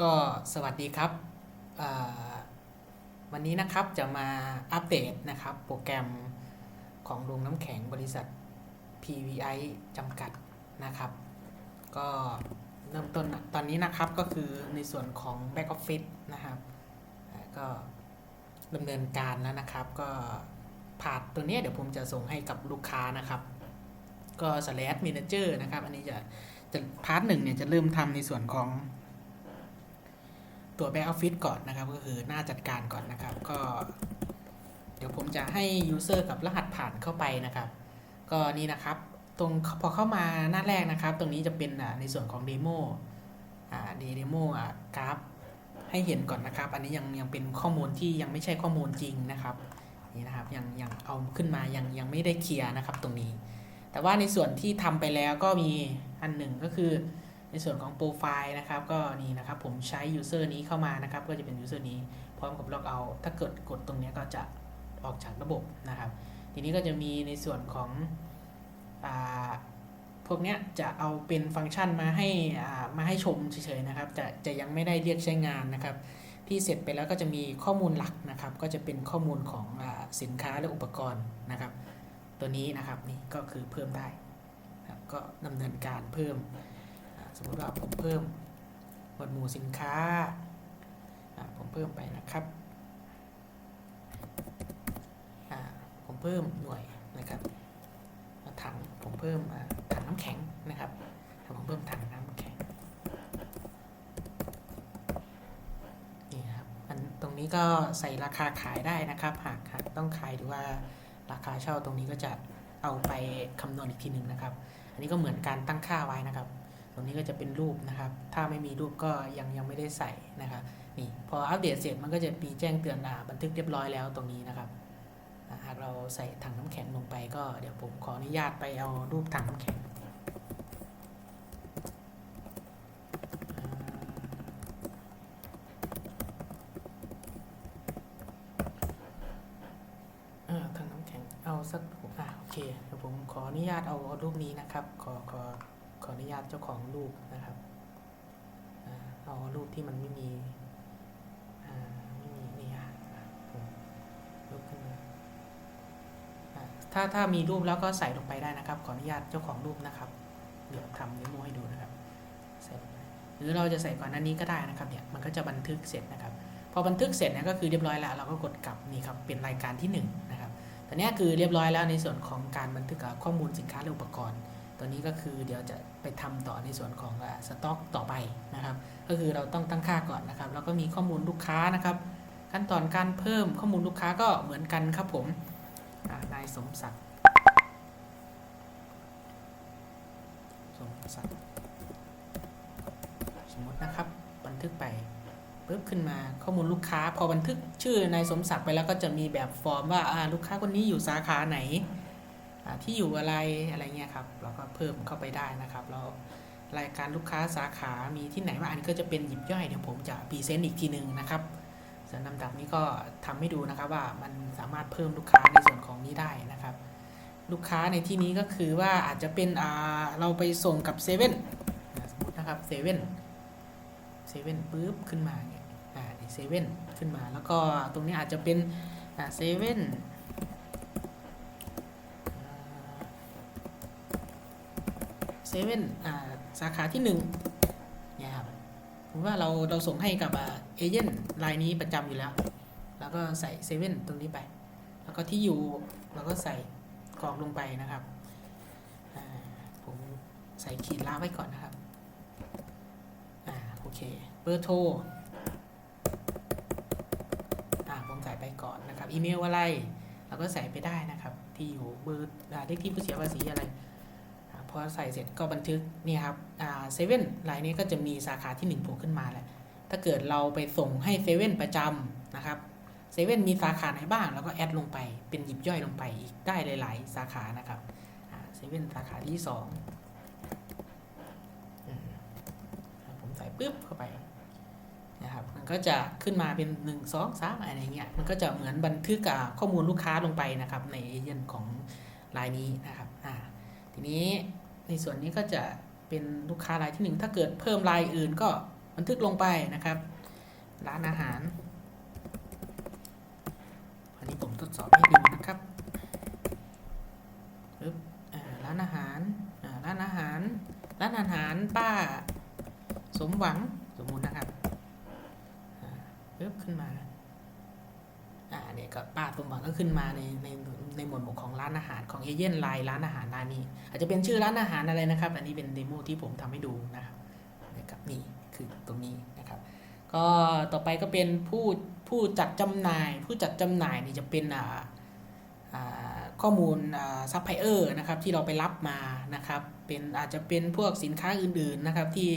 ก็สวัสดีครับ วันนี้นะครับจะมาอัปเดตนะครับ โปรแกรมของโรงน้ำแข็งบริษัท PVI จำกัดนะครับ ก็เริ่มต้นตอนนี้นะครับก็คือในส่วนของ Back Office นะครับก็ดำเนินการแล้วนะครับ ก็พาร์ทตัวนี้เดี๋ยวผมจะส่งให้กับลูกค้านะครับ ก็ slash manager นะครับ อันนี้จะจะพาร์ทหนึ่งเนี่ยจะเริ่มทำในส่วนของ ตัว Back Office ก่อนนะครับ ก็คือหน้าจัดการก่อนนะครับ ก็ เดี๋ยวผมจะให้ User กับรหัสผ่านเข้าไปนะครับ ก็นี่นะครับ ตรงพอเข้ามาหน้าแรกนะครับ ตรงนี้จะเป็นในส่วนของเดโมอ่าเดโมอ่ากราฟให้เห็นก่อนนะครับ อันนี้ยังยังเป็นข้อมูลที่ยังไม่ใช่ข้อมูลจริงนะครับนี่นะครับยังยังเอาขึ้นมายังยังไม่ได้เคลียร์นะครับตรงนี้ แต่ว่าในส่วนที่ทำไปแล้วก็มีอันหนึ่งก็คือ ในส่วนของโปรไฟล์นะครับก็นี่นะครับผมใช้ user นี้เข้ามานะครับก็จะเป็น user นี้พร้อมกับล็อกเอาถ้าเกิดกดตรงนี้ก็จะออกจากระบบนะครับ ทีนี้ก็จะมีในส่วนของอพวกนี้จะเอาเป็นฟังก์ชันมาให้มาให้ชมเฉยๆนะครับจะจะยังไม่ได้เรียกใช้งานนะครับ ที่เสร็จไปแล้วก็จะมีข้อมูลหลักนะครับ ก็จะเป็นข้อมูลของอสินค้าและอุปกรณ์นะครับ ตัวนี้นะครับนี่ก็คือเพิ่มได้ก็ดำเนินการเพิ่ม สมมติว่าผมเพิ่มหมวดหมู่สินค้า ผมเพิ่มไปนะครับ ผมเพิ่มหน่วยนะครับถังผมเพิ่มถังน้ำแข็งนะครับผมเพิ่มถังน้ำแข็งนี่ครับอันตรงนี้ก็ใส่ราคาขายได้นะครับ หากหากต้องขายหรือว่าราคาเช่าตรงนี้ก็จะเอาไปคำนวณอีกทีหนึ่งนะครับ อันนี้ก็เหมือนการตั้งค่าไว้นะครับ รงนี้ก็จะเป็นรูปนะครับ ถ้าไม่มีรูปก็ยังยังไม่ได้ใส่นะครับนี่พออัปเดตเสร็จมันก็จะมีแจ้งเตือนอ่าบันทึกเรียบร้อยแล้วตรงนี้นะครับหากเราใส่ถังน้ำแข็งลงไปก็เดี๋ยวผมขออนุญาตไปเอารูปถังน้ำแข็งอ่าถังน้ำแข็งเอาสักอ่าโอเคเดี๋ยวผมขออนุญาตเอารูปนี้นะครับ ขอขอ ขออนุญาตเจ้าของรูปนะครับเอารูปที่มันไม่มีไม่มีนี่อะอะผมยกขึ้นมาอะถ้าถ้ามีรูปแล้วก็ใส่ลงไปได้นะครับ ขออนุญาตเจ้าของรูปนะครับ เดี๋ยวทำเดโมให้ดูนะครับใส่หรือเราจะใส่ก่อนหน้านี้ก็ได้นะครับเนี่ยมันก็จะบันทึกเสร็จนะครับ พอบันทึกเสร็จเนี่ยก็คือเรียบร้อยแล้ว เราก็กดกลับนี่ครับเป็นรายการที่หนึ่งนะครับตอนนี้คือเรียบร้อยแล้วในส่วนของการบันทึกข้อมูลสินค้าและอุปกรณ์ ตัวนี้ก็คือเดี๋ยวจะไปทำต่อในส่วนของสต็อกต่อไปนะครับ ก็คือเราต้องตั้งค่าก่อนนะครับ แล้วก็มีข้อมูลลูกค้านะครับ ขั้นตอนการเพิ่มข้อมูลลูกค้าก็เหมือนกันครับผมนายสมศักดิ์สมศักดิ์สมมตินะครับบันทึกไปปุ๊บขึ้นมาข้อมูลลูกค้า พอบันทึกชื่อนายสมศักดิ์ไปแล้วก็จะมีแบบฟอร์มว่าลูกค้าคนนี้อยู่สาขาไหน ที่อยู่อะไรอะไรเงี้ยครับเราก็เพิ่มเข้าไปได้นะครับแล้วรายการลูกค้าสาขามีที่ไหนบ้างอันนี้ก็จะเป็นหยิบย่อยเดี๋ยวผมจะพรีเซนต์อีกทีหนึ่งนะครับส่วนลำดับนี้ก็ทำให้ดูนะครับว่ามันสามารถเพิ่มลูกค้าในส่วนของนี้ได้นะครับ ลูกค้าในที่นี้ก็คือว่าอาจจะเป็นเราไปส่งกับเซเว่นสมมตินะครับเซเว่นเซเว่นปุ๊บขึ้นมาเนี่ยอ่าเซเว่นขึ้นมา แล้วก็ตรงนี้อาจจะเป็นเซเว่น เซเว่นสาขาที่หนึ่งเนี่ยครับผมว่าเราเราส่งให้กับเอเจนต์รายนี้ประจำอยู่แล้ว แล้วก็ใส่เซเว่นตรงนี้ไป แล้วก็ที่อยู่เราก็ใส่กรอกลงไปนะครับผมใส่ขีดล้าไว้ก่อนนะครับอ่าโอเคเบอร์โทรอ่าผมใส่ไปก่อนนะครับอีเมลอะไรเราก็ใส่ไปได้นะครับ ที่อยู่เบอร์เลขที่ผู้เสียภาษีอะไร พอใส่เสร็จก็บันทึกนี่ครับเซเว่นรายนี้ก็จะมีสาขาที่1โผล่ขึ้นมาแหละถ้าเกิดเราไปส่งให้เซเว่นประจำนะครับเซเว่นมีสาขาไหนบ้างแล้วก็แอดลงไปเป็นหยิบย่อยลงไปอีกได้หลาย ๆ สาขานะครับเซเว่นสาขาที่2อืมผมใส่ปุ๊บเข้าไปนะครับมันก็จะขึ้นมาเป็น 1 2 3อะไรเงี้ยมันก็จะเหมือนบันทึกข้อมูลลูกค้าลงไปนะครับในเอเจนต์ของรายนี้นะครับอ่า ทีนี้ในส่วนนี้ก็จะเป็นลูกค้ารายที่หนึ่งถ้าเกิดเพิ่มรายอื่นก็บันทึกลงไปนะครับ ร้านอาหาร อันนี้ผมทดสอบให้ดูนะครับร้านอาหารร้านอาหาร ร้านอาหารป้า สมหวังสมมุตินะครับอ่าปึ๊บขึ้นมา อ่าเนี่ยก็ป้าสมหวังก็ขึ้นมาในใน ในหมวดหมู่ของร้านอาหารของเอเย่นไลน์ร้านอาหารร้านนี้ อาจจะเป็นชื่อร้านอาหารอะไรนะครับ อันนี้เป็นเดโมที่ผมทำให้ดูนะครับนะครับนี่คือตรงนี้นะครับก็ต่อไปก็เป็นผู้ผู้จัดจำหน่าย ผู้จัดจำหน่ายนี่จะเป็นอ่าข้อมูลซัพพลายเออร์นะครับที่เราไปรับมานะครับเป็นอาจจะเป็นพวกสินค้าอื่นๆนะครับที่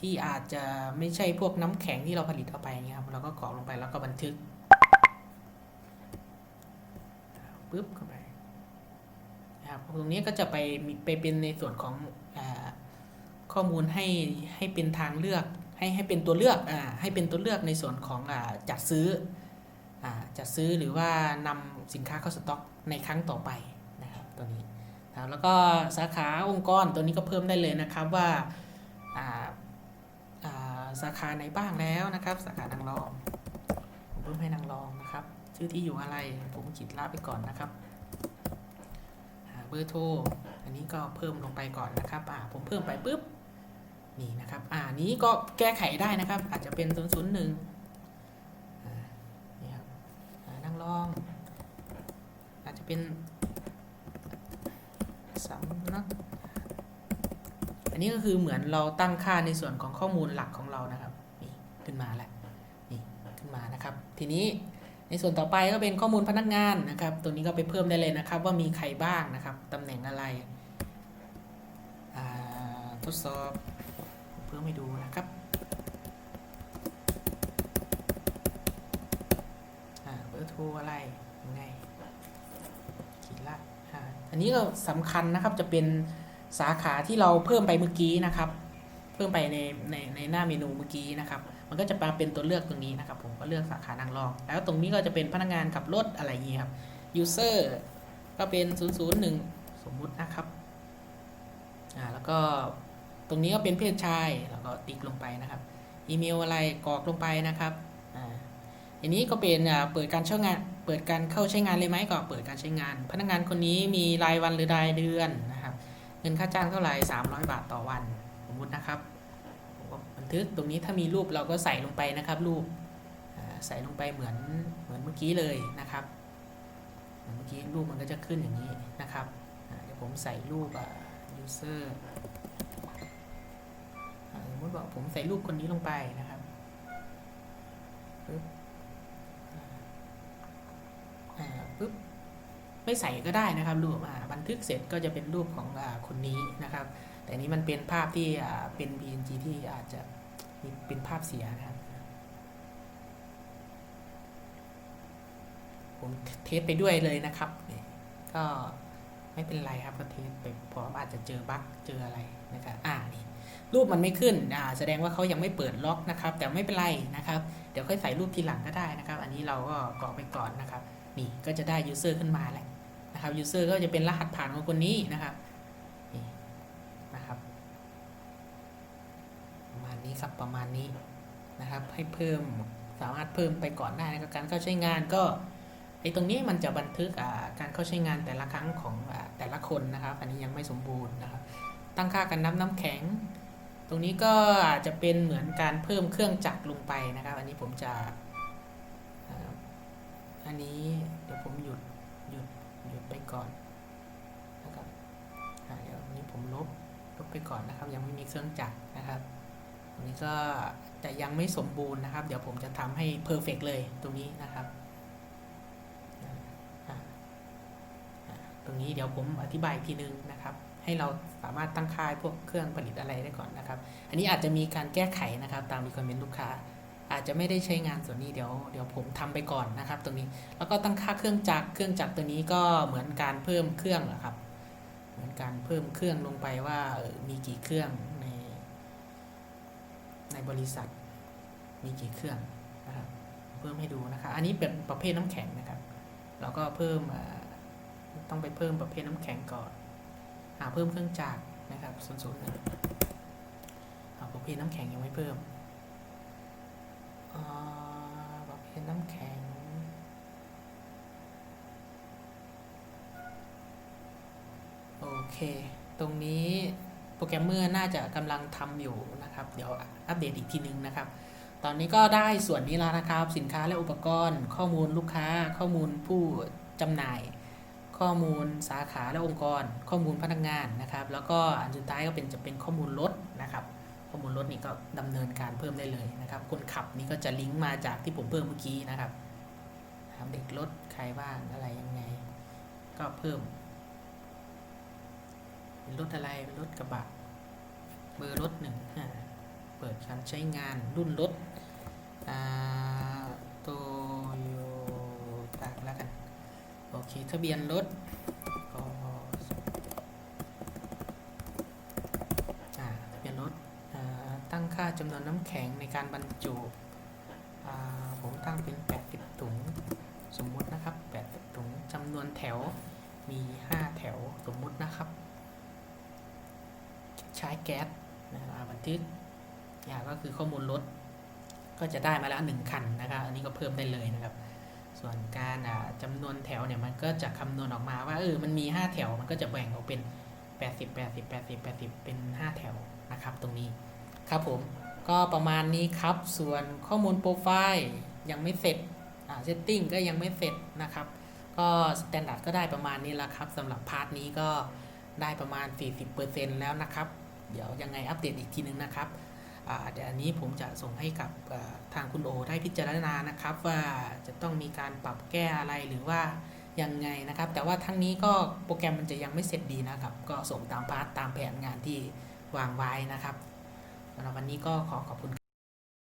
ที่อาจจะไม่ใช่พวกน้ำแข็งที่เราผลิตเอาไปเงี้ยครับเราก็กรอกลงไปแล้วก็บันทึก ปึ๊บเข้าไปนะครับตรงนี้ก็จะไปมีไปเป็นในส่วนของอข้อมูลให้ให้เป็นทางเลือก ให้ให้เป็นตัวเลือกอ่าให้เป็นตัวเลือกในส่วนของอจัดซื้ออจัดซื้อหรือว่านำสินค้าเข้าสต็อกในครั้งต่อไปนะครับตัวนี้นะแล้วก็สาขาองค์กรตัวนี้ก็เพิ่มได้เลยนะครับว่าอ่าอ่าสาขาไหนบ้างแล้วนะครับ สาขานางรองผมเพิ่มให้นางรองนะครับ ชื่อที่อยู่อะไร ผมขีดลาไปก่อนนะครับเบอร์โทร อันนี้ก็เพิ่มลงไปก่อนนะครับอ่าผมเพิ่มไปปุ๊บ นี่นะครับ อ่า นี้ก็แก้ไขได้นะครับ อาจจะเป็น 0 0 1อ่านี่ครับนั่งลอง อาจจะเป็นสำนัก อันนี้ก็คือเหมือนเราตั้งค่าในส่วนของข้อมูลหลักของเรานะครับ นี่ ขึ้นมาแล้ว นี่ ขึ้นมานะครับ ทีนี้ ในส่วนต่อไปก็เป็นข้อมูลพนักงานนะครับ ตัวนี้ก็ไปเพิ่มได้เลยนะครับ ว่ามีใครบ้างนะครับตำแหน่งอะไรทดสอบเพิ่มให้ดูนะครับเบอร์โทรอะไรยังไงขีดละอันนี้ก็สำคัญนะครับจะเป็นสาขาที่เราเพิ่มไปเมื่อกี้นะครับ เพิ่มไปในในในหน้าเมนูเมื่อกี้นะครับ มันก็จะมาเป็นตัวเลือกตรงนี้นะครับผมก็เลือกสาขานางรอง แล้วตรงนี้ก็จะเป็นพนักงานขับรถอะไรอย่างนี้ครับ user ก็เป็น 001 สมมุตินะครับอ่าแล้วก็ตรงนี้ก็เป็นเพศชายแล้วก็ติ๊กลงไปนะครับอีเมลอะไรกรอกลงไปนะครับอ่าอันนี้ก็เป็นอ่าเปิดการใช้งาน เปิดการเข้าใช้งานเลยไหมก็เปิดการใช้งาน พนักงานคนนี้มีรายวันหรือรายเดือนนะครับ เงินค่าจ้างเท่าไหร่300 บาทต่อวัน สมมตินะครับ ทึกตรงนี้ถ้ามีรูปเราก็ใส่ลงไปนะครับ รูปใส่ลงไปเหมือนเหมือนเมื่อกี้เลยนะครับเหมือนเมื่อกี้รูปมันก็จะขึ้นอย่างนี้นะครับเดี๋ยวผมใส่รูป user สมมติว่าผมใส่รูปคนนี้ลงไปนะครับปึ๊บปึ๊บไม่ใส่ก็ได้นะครับรูปบันทึกเสร็จก็จะเป็นรูปของอคนนี้นะครับ แต่นี้มันเป็นภาพที่เป็น PNG ที่อาจจะ เป็นภาพเสียนะครับ ผมเทสไปด้วยเลยนะครับก็ไม่เป็นไรครับก็เทสไปเพออาจจะเจอบั๊กเจออะไรนะครับอ่านี่รูปมันไม่ขึ้นอ่าแสดงว่าเขายังไม่เปิดล็อกนะครับ แต่ไม่เป็นไรนะครับ เดี๋ยวค่อยใส่รูปทีหลังก็ได้นะครับ อันนี้เราก็กรอกไปก่อนนะครับ นี่ก็จะได้ user ขึ้นมาแหละนะครับ user ก็จะเป็นรหัสผ่านของคนนี้นะครับ นี่นะครับ ประมาณ นี้ครับประมาณนี้นะครับ ให้เพิ่มสามารถเพิ่มไปก่อนได้นะครับการเข้าใช้งานก็ไอ้ตรงนี้มันจะบันทึกการเข้าใช้งานแต่ละครั้งของแต่ละคนนะครับ อันนี้ยังไม่สมบูรณ์นะครับ ตั้งค่าการนับน้ำแข็ง ตรงนี้ก็อาจจะเป็นเหมือนการเพิ่มเครื่องจักรลงไปนะครับ อันนี้ผมจะอันนี้เดี๋ยวผมหยุดหยุดหยุดไปก่อนนะครับเดี๋ยวอันนี้ผมลบลบไปก่อนนะครับ ยังไม่มีเครื่องจักรนะครับ รงนี้ก็แต่ยังไม่สมบูรณ์นะครับ เดี๋ยวผมจะทำให้เพอร์เฟกเลยตรงนี้นะครับตรงนี้เดี๋ยวผมอธิบายอีกทีนึงนะครับ ให้เราสามารถตั้งค่าพวกเครื่องผลิตอะไรได้ก่อนนะครับ อันนี้อาจจะมีการแก้ไขนะครับ ตามรีคอมเมนต์ลูกค้า อาจจะไม่ได้ใช้งานส่วนนี้เดี๋ยวเดี๋ยวผมทำไปก่อนนะครับ ตรงนี้แล้วก็ตั้งค่าเครื่องจักรเครื่องจักรตัวนี้ก็เหมือนการเพิ่มเครื่องนะครับ เหมือนการเพิ่มเครื่องลงไปว่ามีกี่เครื่อง บริษัทมีกี่เครื่องนะครับเพิ่มให้ดูนะครับอันนี้เป็นประเภทน้ำแข็งนะครับ เราก็เพิ่มต้องไปเพิ่มประเภทน้ำแข็งก่อนหาเพิ่มเครื่องจักรนะครับส่วนๆหนึ่งเประเภทน้ำแข็งยังไม่เพิ่มประเภทน้ำแข็งโอเค ตรงนี้ โปรแกรมเมอร์น่าจะกำลังทำอยู่นะครับ เดี๋ยวอัปเดตอีกทีนึงนะครับ ตอนนี้ก็ได้ส่วนนี้แล้วนะครับ สินค้าและอุปกรณ์ ข้อมูลลูกค้า ข้อมูลผู้จำหน่าย ข้อมูลสาขาและองค์กร ข้อมูลพนักงานนะครับ แล้วก็อันสุดท้ายก็เป็นจะเป็นข้อมูลรถนะครับ ข้อมูลรถนี่ก็ดำเนินการเพิ่มได้เลยนะครับ คนขับนี่ก็จะลิงก์มาจากที่ผมเพิ่มเมื่อกี้นะครับนะครับเด็กรถใครบ้างอะไรยังไง ก็เพิ่ม เป็นรถอะไรเป็นรถกระบะเบอร์รถหนึ่งเปิดการใช้งานรุ่นรถโตโยต้าแล้วกัน โอเค ทะเบียนรถก็อ่าทะเบียนรถตั้งค่าจำนวนน้ำแข็งในการบรรจุผมตั้งเป็น 80 ถุง สมมุตินะครับ 80 ถุงจำนวนแถวมี 5 แถวสมมุตินะครับ ใช้แก๊สนะครับบันทึกอย่างก็คือข้อมูลรถก็จะได้มาแล้วหนึ่งคันนะครับอันนี้ก็เพิ่มได้เลยนะครับ ส่วนการอ่าจำนวนแถวเนี่ยมันก็จะคำนวณออกมาว่าเออมันมี 5 แถวมันก็จะแบ่งออกเป็น 80 80 80 80 เป็น 5 แถวนะครับ ตรงนี้ครับผมก็ประมาณนี้ครับ ส่วนข้อมูลโปรไฟล์ยังไม่เสร็จอ่าเซตติ้งก็ยังไม่เสร็จนะครับ ก็สแตนดาร์ดก็ได้ประมาณนี้แล้วครับสำหรับพาร์ทนี้ก็ได้ประมาณ 40%แล้วนะครับ เดี๋ยวยังไงอัปเดตอีกทีนึงนะครับเดี๋ยวอันนี้ผมจะส่งให้กับทางคุณโอได้พิจารณานะครับ ว่าจะต้องมีการปรับแก้อะไรหรือว่ายังไงนะครับ แต่ว่าทั้งนี้ก็โปรแกรมมันจะยังไม่เสร็จดีนะครับ ก็ส่งตามพาร์ตตามแผนงานที่วางไว้นะครับสำหรับวันนี้ก็ขอขอบคุณ